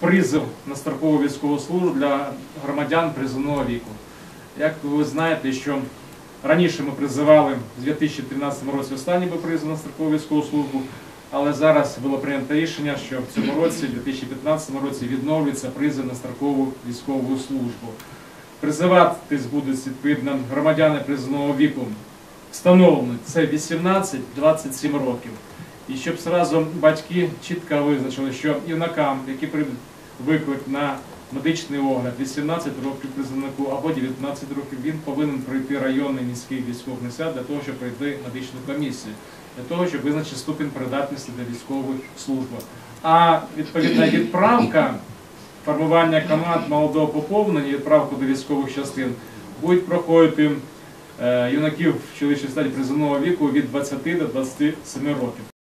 призов на строкову військову службу для громадян призовного віку. Як ви знаєте, що раніше ми призивали в 2013 році останній був призов на строкову військову службу, але зараз було прийнято рішення, що в цьому році, в 2015 році, відновлюється призов на строкову військову службу. Призиватись будуть відповідно громадяни призовного віку встановлено це 18-27 років. І щоб зразу батьки чітко визначили, що юнакам, які прийдуть виклик на медичний огляд 18 років призовнику або 19 років, він повинен пройти районний міський військовий комісар для того, щоб пройти медичну комісію, для того, щоб визначити ступінь придатності до військової служби. А відповідна відправка формування команд молодого поповнення, відправку до військових частин будуть проходити е, юнаків в чоловічій статі призовного віку від 20 до 27 років.